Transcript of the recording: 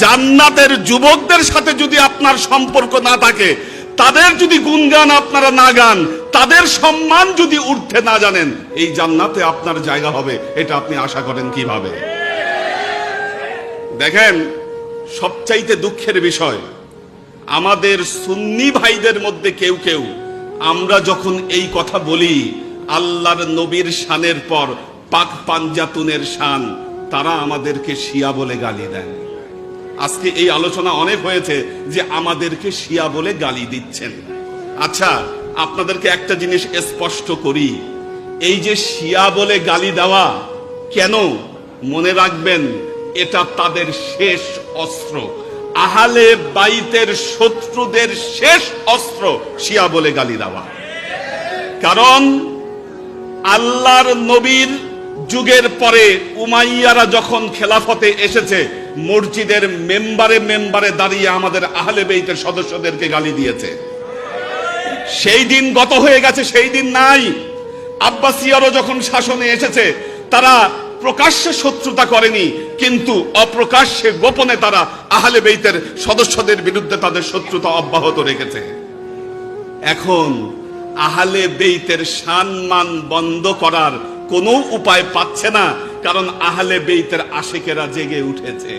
জান্নাতের যুবকদের সাথে যদি আপনার সম্পর্ক না থাকে, তাদের যদি গুণগান আপনারা না গান, তাদের সম্মান যদি উঠতে না জানেন, এই জান্নাতে আপনার জায়গা হবে, এটা আপনি আশা করেন কীভাবে? দেখেন, সবচাইতে দুঃখের বিষয়, আমাদের সুন্নি ভাইদের মধ্যে কেউ কেউ, আমরা যখন এই কথা বলি, আল্লাহর নবীর শানের পর পাক পাঞ্জাতুনের শান, তারা আমাদেরকে শিয়া বলে গালি দেন আজকে এই আলোচনা অনেক হয়েছে যে আমাদেরকে শিয়া বলে গালি দিচ্ছেন। আচ্ছা আপনাদেরকে একটা জিনিস স্পষ্ট করি। এই যে শিয়া বলে গালি দেওয়া, কেন? মনে রাখবেন, এটা তাদের শেষ অস্ত্র। আহালে বাইতের শত্রুদের শেষ অস্ত্র শিয়া বলে গালি দেওয়া। কারণ, আল্লাহর নবীর যুগের পরে উমাইয়ারা যখন খেলাফতে এসেছে মসজিদের মেম্বারে মেম্বারে দাঁড়িয়ে আমাদের আহলে বেইতের সদস্যদেরকে গালি দিয়েছে। সেই দিন গত হয়ে গেছে, সেই দিন নাই। আব্বাসিয়ারও যখন শাসনে এসেছে, তারা প্রকাশ্যে শত্রুতা করেনি, কিন্তু অপ্রকাশ্যে গোপনে তারা আহলে বেইতের সদস্যদের বিরুদ্ধে তাদের শত্রুতা অব্যাহত রেখেছে। এখন আহলে বেইতের সম্মান বন্ধ করার কোনো উপায় পাচ্ছে না কারণ আহলে বেইতের আশেকেরা জেগে উঠেছে।